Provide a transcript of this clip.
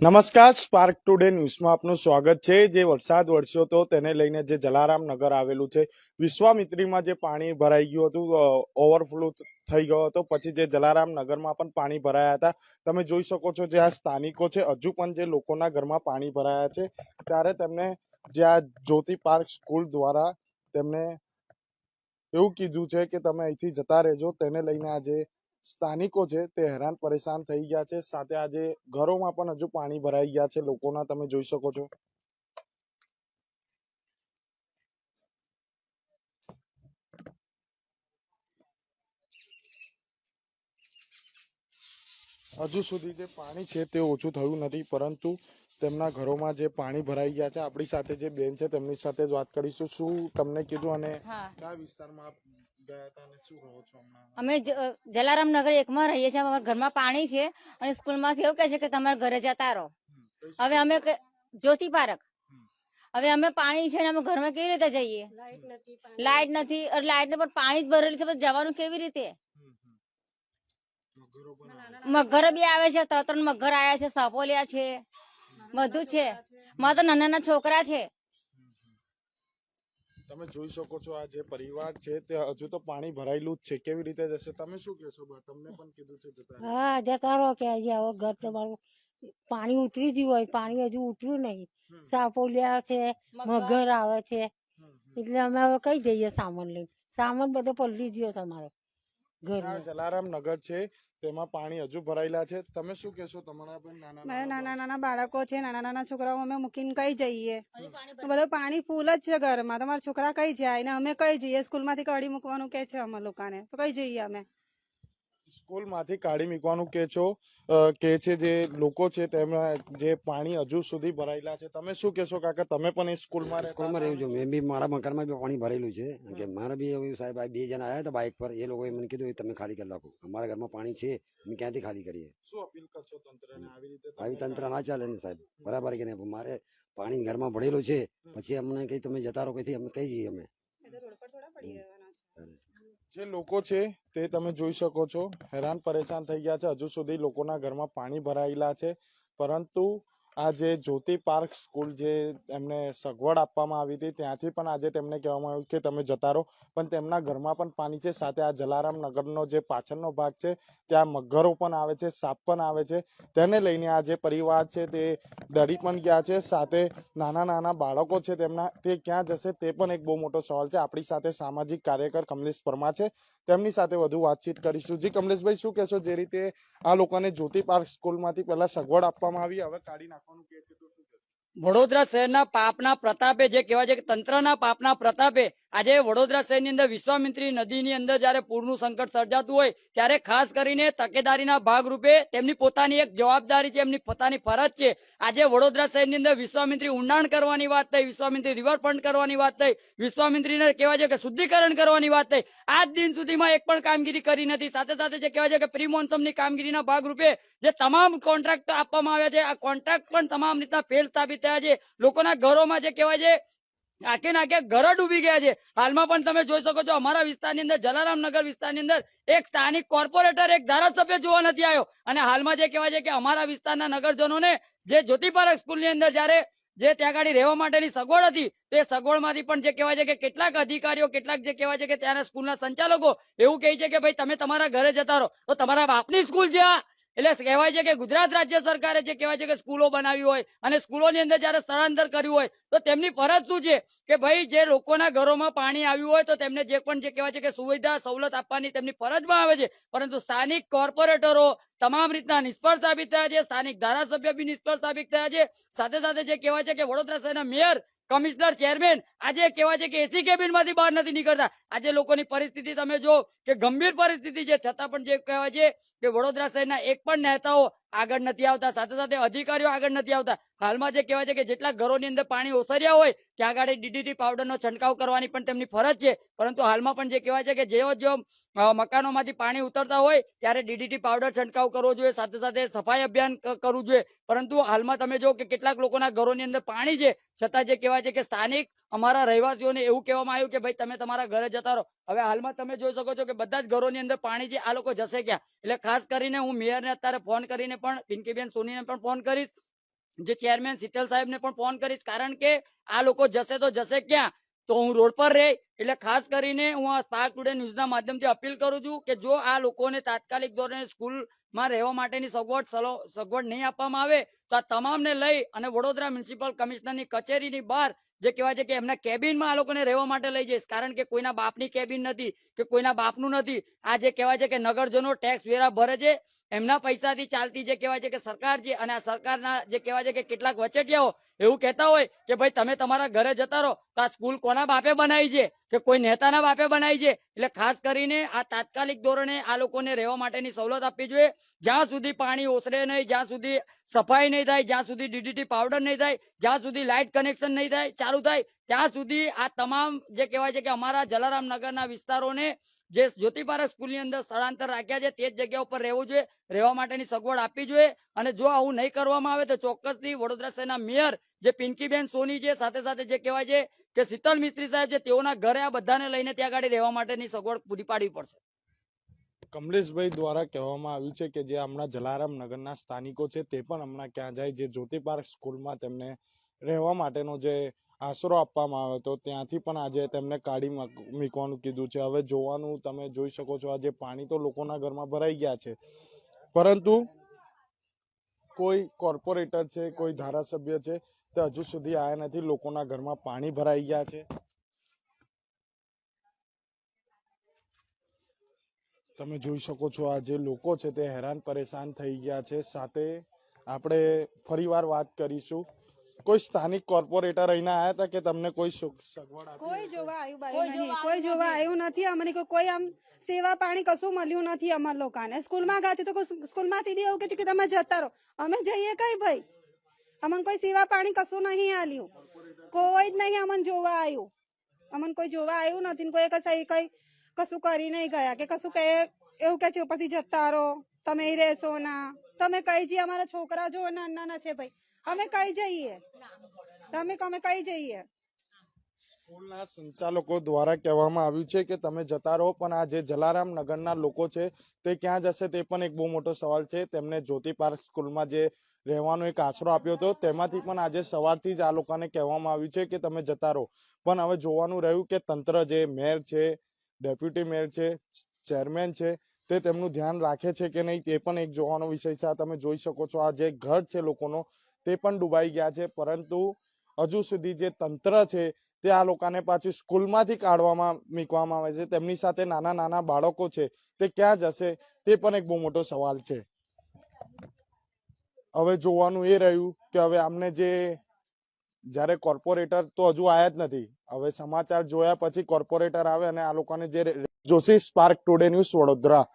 નમસ્કાર spark today ન્યૂઝમાં આપનું સ્વાગત છે. જે વરસાદ વરસ્યો હતો તેને લઈને જે જલારામ નગર આવેલું છે, વિશ્વામિત્રીમાં જે પાણી ભરાઈ ગયું હતું ઓવરફ્લો થઈ ગયો હતો. પછી જે જલારામ નગરમાં પણ પાણી ભરાયા હતા. તમે જોઈ શકો છો જે આ સ્થાનિકો છે, હજુ પણ જે લોકોના ઘરમાં પાણી ભરાયા છે. ત્યારે તેમને જે આ જ્યોતિ પાર્ક સ્કૂલ દ્વારા તેમને એવું કીધું છે કે તમે અહીંથી જતા રહેજો. તેને લઈને આજે સ્થાનિકો છે તે હેરાન પરેશાન થઈ ગયા છે. સાથે આજે ઘરોમાં પણ હજુ પાણી ભરાઈ ગયા છે. લોકોના તમે જોઈ શકો છો. હજુ સુધી જે પાણી છે તે ઓછું થયું નથી પરંતુ તેમના ઘરોમાં જે પાણી ભરાઈ ગયા છે આપણી સાથે જે બેન છે તેમની સાથે જ વાત કરીશું. શું તમને કીધું અને કયા વિસ્તારમાં ગયા હતા અને શું રહો છો હમણાં? અમે જલારામ નગર એકમાં રહીએ છીએ અમારા ઘરમાં પાણી છે અને સ્કૂલમાંથી એવું કહે છે કે તમારા ઘરે જતા રહો. હવે અમે કે- જ્યોતિ પાર્ક. હવે અમે પાણી છે ને અમે ઘરમાં કેવી રીતે જઈએ? લાઈટ નથી લાઈટ ને પણ પાણી જ ભરેલું છે જવાનું કેવી રીતે. મગરો બી આવે છે ત્રણ ત્રણ મગર આવ્યા છે સફોલિયા છે બધું છે. મારા તો નાના નાના છોકરા છે. તમે જોઈ શકો છો આ જે પરિવાર છે તે હજુ તો પાણી ભરાયેલું જ છે. કેવી રીતે જશે? તમે શું કહેશો બા? તમને પણ કીધું છે જતા હા જતા રહો કે અહીંયા હવે ઘર તમારું પાણી ઉતરી ગયું હોય પાણી હજુ ઉતર્યું નહીં. સાપોલિયા છે મગર આવે છે. એટલે અમે હવે કઈ જઈએ સામાન લઈને? સામાન બધો પલળી ગયો તમારો ઘર જલારામ નગર છે. તેમાં પાણી હજુ ભરાયેલા છે. તમે શું કહેશો? તમારા પણ નાના નાના બાળકો. છે નાના નાના છોકરાઓ અમે મૂકીને કઈ જઈએ? તો બધું પાણી ફૂલ જ છે ઘરમાં. તમારા છોકરા કઈ જાય ને? અમે કઈ જઈએ? સ્કૂલમાંથી કાઢી મૂકવાનું કે છે અમે લોકોને? તો કઈ જઈએ અમે? સ્કૂલમાંથી કાઢી મૂકવાનું કે છો કે છે જે લોકો છે તેમાં જે પાણી હજુ સુધી ભરાયેલા છે તમે શું કહેશો કાકા? તમે પણ એ સ્કૂલમાં સ્કૂલમાં રહ્યું છું મેં બી મારા મકાનમાં બી પાણી ભરેલું છે. કે મારે બી એવું સાહેબ આ બે જણા આવ્યા હતા બાઇક પર એ લોકોએ મને કીધું "એ તમે ખાલી કરી નાખો. અમારા ઘરમાં પાણી છે અમે ક્યાંથી ખાલી કરીએ? શું અપીલ કરશો તંત્રને આવી રીતે આવી તંત્ર ના ચાલે ને સાહેબ. બરાબર કે નહીં? મારે પાણી ઘરમાં ભરેલું છે. પછી અમને કઈ તમે જતા રહો કઈથી અમે કઈ જઈએ અમે રોડ પર થોડા પડી રહેવાના છે જે લોકો છે તે તમે જોઈ શકો છો. હેરાન પરેશાન થઈ ગયા છે. હજુ સુધી લોકોના ઘરમાં પાણી ભરાયેલા છે. પરંતુ આ જે જ્યોતિ પાર્ક સ્કૂલ જે એમને સગવડ આપવામાં આવી હતી, ત્યાંથી પણ આજે તેમને કહેવામાં આવ્યું કે તમે જતા રહો. પણ તેમના ઘરમાં પણ પાણી છે, સાથે આ જલારામ નગરનો જે પાછળનો ભાગ છે, ત્યાં મગરો પણ આવે છે, સાપ પણ આવે છે. તેને લઈને આ જે પરિવાર છે તે ડરી પણ ગયા છે, સાથે નાના નાના બાળકો છે તેમના, તે ક્યાં જશે તે પણ એક બહુ મોટો સવાલ છે. આપણી સાથે સામાજિક કાર્યકર કમલેશ પરમાર છે. તેમની સાથે વધુ વાતચીત કરીશું. જી કમલેશભાઈ, શું કહેશો? જે રીતે આ લોકોને જ્યોતિ પાર્ક સ્કૂલમાંથી પહેલાં સગવડ આપવામાં આવી, હવે કાઢી કહેશો? વડોદરા શહેરના પાપના પ્રતાપે જે કહેવાય છે કે તંત્રના પાપના પ્રતાપે આજે વડોદરા શહેરની અંદર વિશ્વામિત્રી નદીની અંદર જ્યારે પૂરનું સંકટ સર્જાતું હોય, ત્યારે ખાસ કરીને તકેદારીના ભાગરૂપે તેમની પોતાની એક જવાબદારી છે, એમની પોતાની ફરજ છે. આજે વડોદરા શહેરની અંદર વિશ્વામિત્રી ઊંડાણ કરવાની વાત થઈ, વિશ્વામિત્રી રિવરફ્રન્ટ કરવાની વાત થઈ, વિશ્વામિત્રીને કહેવાય છે કે શુદ્ધિકરણ કરવાની વાત થઈ. આજ દિન સુધીમાં એક પણ કામગીરી કરી નથી. સાથે સાથે જે કહેવાય છે કે પ્રી મોન્સમની કામગીરીના ભાગરૂપે જે તમામ કોન્ટ્રાક્ટ આપવામાં આવ્યા છે, આ કોન્ટ્રાક્ટ પણ તમામ રીતના ફેલ સાબિત થયા છે. લોકોના ઘરોમાં જે કહેવાય છે આખે નાખે ઘર ડૂબી ગયા છે. હાલમાં પણ તમે જોઈ શકો છો અમારા વિસ્તારની અંદર જલારામનગર વિસ્તારની અંદર એક સ્થાનિક કોર્પોરેટર, એક ધારાસભ્ય જોવા નથી આવ્યો. અને હાલમાં જે કહેવાય છે કે અમારા વિસ્તારના નગરજનોને જે જ્યોતિપારક સ્કૂલની અંદર જ્યારે જે ત્યાં આગળ રહેવા માટેની સગવડ હતી, તે સગવડમાંથી પણ જે કહેવાય છે કે કેટલાક અધિકારીઓ, કેટલાક જે કહેવાય છે કે ત્યાંના સ્કૂલના સંચાલકો એવું કહે છે કે ભાઈ તમે તમારા ઘરે જતા રહો. તો તમારા બાપની સ્કૂલ આ. એટલે કહેવાય છે કે ગુજરાત રાજ્ય સરકારે જે કહેવાય છે કે સ્કૂલો બનાવી હોય અને સ્કૂલોની અંદર જયારે સ્થળાંતર કર્યું હોય, તો તેમની ફરજ શું છે? કે ભાઈ, જે લોકોના ઘરોમાં પાણી આવ્યું હોય તો તેમને જે પણ જે કહેવાય છે કે સુવિધા, સવલત આપવાની તેમની ફરજમાં આવે છે. પરંતુ સ્થાનિક કોર્પોરેટરો તમામ રીતના નિષ્ફળ સાબિત થયા છે. સ્થાનિક ધારાસભ્ય બી નિષ્ફળ સાબિત થયા છે. સાથે સાથે જે કહેવાય છે કે વડોદરા શહેરના મેયર કમિશનર ચેરમેન આજે કેવા છે કે એસી કેબિનમાંથી બહાર નથી નીકળતા. આજે લોકોની પરિસ્થિતિ તમે જો કે ગંભીર પરિસ્થિતિ છે. છતાં પણ જે કહેવાય છે કે વડોદરા શહેરના એક પણ નેતાઓ આગળ નથી આવતા, સાથે સાથે અધિકારીઓ આગળ નથી આવતા. હાલમાં જે કહેવાય છે કે જેટલા ઘરોની અંદર પાણી ઓસર્યા હોય, ત્યાં આગળ ડીડીટી પાવડરનો છંટકાવ કરવાની પણ તેમની ફરજ છે. પરંતુ હાલમાં પણ જે કહેવાય છે કે જેવો જો મકાનોમાંથી પાણી ઉતરતા હોય, ત્યારે ડીડીટી પાવડર છંટકાવ કરવો જોઈએ, સાથે સાથે સફાઈ અભિયાન કરવું જોઈએ. પરંતુ હાલમાં તમે જો કે કેટલાક લોકોના ઘરોની અંદર પાણી છે. છતાં જે કહેવાય છે કે સ્થાનિક અમારા રહેવાસીઓને એવું કહેવામાં આવ્યું કે, ભાઈ, તમે તમારા ઘરે જતા રહો. હવે હાલમાં તમે જોઈ શકો છો કે, બધા જ ઘરોની અંદર પાણી છે આ લોકો જશે ક્યાં? એટલે ખાસ કરીને હું મેયરને અત્યારે ફોન કરીને પણ, પિંકીબેન સોનીને પણ ફોન કરીશ, જે ચેરમેન શીતલ સાહેબને પણ ફોન કરીશ, કારણ કે આ લોકો જશે તો જશે ક્યાં? તો હું રોડ પર રહે, એટલે ખાસ કરીને હું આ સ્પાર્ક ટુડે ન્યૂઝના માધ્યમથી અપીલ કરું છું કે, જો આ લોકોને તાત્કાલિક ધોરણે સ્કૂલમાં રહેવા માટેની સગવડ સગવડ નહીં આપવામાં આવે, તો આ તમામને લઈ અને વડોદરા મ્યુનિસિપલ કમિશનરની કચેરીની બહાર જે કહેવાય છે કે એમના કેબિનમાં આ લોકોને રહેવા માટે લઈ જઈશ. કારણ કે કોઈના બાપની કેબિન નથી કે કોઈના બાપનું નથી. આ જે કહેવાય છે કે નગરજનો ટેક્સ વેરા ભરે છે. એમના પૈસાથી ચાલતી જે કહેવાય છે કે સરકાર છે અને આ સરકારના જે કહેવાય છે કે કેટલાક વચેટિયાઓ એવું કહેતા હોય કે ભાઈ તમે તમારા ઘરે જતા રહો તો આ સ્કૂલ કોના બાપે બનાવી છે? કે કોઈ નેતાના બાપે બનાવી છે? એટલે ખાસ કરીને આ તાત્કાલિક ધોરણે આ લોકોને રહેવા માટેની સવલત આપવી જોઈએ. જ્યાં સુધી પાણી ઓસરે નહીં, જ્યાં સુધી સફાઈ નહીં થાય, જ્યાં સુધી ડીડીટી પાવડર નહીં થાય, જ્યાં સુધી લાઇટ કનેક્શન નહીં થાય, ચાલુ થાય, ત્યાં સુધી આ તમામ જે કહેવાય છે કે અમારા જલારામ નગરના વિસ્તારોને જે જ્યોતિ પાર્ક સ્કૂલની અંદર સ્થળાંતર રાખ્યા છે, તે જ જગ્યા ઉપર રહેવું જોઈએ, રહેવા માટેની સગવડ આપવી જોઈએ અને જો આવું નહીં કરવામાં આવે તો ચોક્કસથી વડોદરા શહેરના મેયર જે પિંકીબેન સોની છે, સાથે સાથે જે કહેવાય છે કે શીતલ મિસ્ત્રી સાહેબ છે, તેઓના ઘરે આ બધાને લઈને ત્યાં આગળ રહેવા માટેની સગવડ પૂરી પાડવી પડશે. કમલેશભાઈ દ્વારા કહેવામાં આવ્યું છે કે જે હમણાં જલારામ નગરના સ્થાનિકો છે, તે પણ હમણાં ક્યાં જાય, જે જ્યોતિ પાર્ક સ્કૂલમાં તેમને રહેવા માટેનો જે આશરો આપવામાં આવ્યો હતો ત્યાંથી પણ આજે તેમને કાઢી મૂક- મૂકવાનું કીધું છે. હવે જોવાનું તમે જોઈ શકો છો, આજે પાણી તો લોકોના ઘરમાં ભરાઈ ગયા છે. પરંતુ કોઈ કોર્પોરેટર છે, કોઈ ધારાસભ્ય છે, તે હજુ સુધી આવ્યા નથી. લોકોના ઘરમાં પાણી ભરાઈ ગયા છે. તમે જોઈ શકો છો, આ જે લોકો છે તે હેરાન પરેશાન થઈ ગયા છે. સાથે આપણે ફરીવાર વાત કરીશું. કોઈ સ્થાનિક કોર્પોરેટર અહીંના આવ્યા હતા કે તમને કોઈ સગવડ કોઈ જોવા આવ્યું કોઈ નહીં. કોઈ જોવા આવ્યું નથી. અમને કોઈ- કોઈ આમ સેવા પાણી કશું મળ્યું નથી અમાર લોકોને. સ્કૂલમાં ગયા છે તો કોઈ સ્કૂલમાંથી બી એવું કે છે કે તમે જતા રહો. અમે જઈએ કઈ ભાઈ? અમને કોઈ સેવા પાણી કશું નહીં આલ્યું. કોઈ જ નહીં અમને જોવા આવ્યું. અમને કોઈ જોવા આવ્યું નથી કોઈ કઈ કઈ કશું કરી નહીં ગયા કે કશું કે એવું કે છે ઉપરથી જતા રહો. તમે રહેશો ના. તમે કઈ જઈએ, અમારા છોકરા જો નાના છે ભાઈ. અમે કઈ જઈએ. તમે અમે કઈ જઈએ. સ્કૂલના સંચાલકો દ્વારા કહેવામાં આવ્યું છે કે તમે જતા રહો, પણ આ જે જલારામ નગરના લોકો છે, તે ક્યાં જશે તે પણ એક બહુ મોટો સવાલ છે. તેમને જ્યોતિ પાર્ક સ્કૂલમાં જે રહેવાનો એક આશરો આપ્યો હતો, તેમાંથી પણ આજે સવારથી જ આ લોકોને કહેવામાં આવ્યું છે કે તમે જતા રહો. પણ હવે જોવાનું રહ્યું કે તંત્ર જે મેયર છે, ડેપ્યુટી મેયર છે, ચેરમેન છે તે તેમનું ધ્યાન રાખે છે કે નહીં તે પણ એક જોવાનો વિષય છે. આ તમે જોઈ શકો છો, આ જે ઘર છે લોકોનો, તે પણ ડૂબાઈ ગયા છે. પરંતુ હજુ સુધી જે તંત્ર છે, તે આ લોકોને પાછું સ્કૂલમાંથી કાઢવામાં, મૂકવામાં આવે છે. તેમની સાથે નાના નાના બાળકો છે, તે ક્યાં જશે? તે પણ એક બહુ મોટો સવાલ છે. હવે જોવાનું એ રહ્યું કે હવે આમને જે, જ્યારે કોર્પોરેટર તો હજુ આયા જ નથી. હવે સમાચાર જોયા પછી કોર્પોરેટર આવે અને આ લોકોને જે Joshi spark today news Vadodara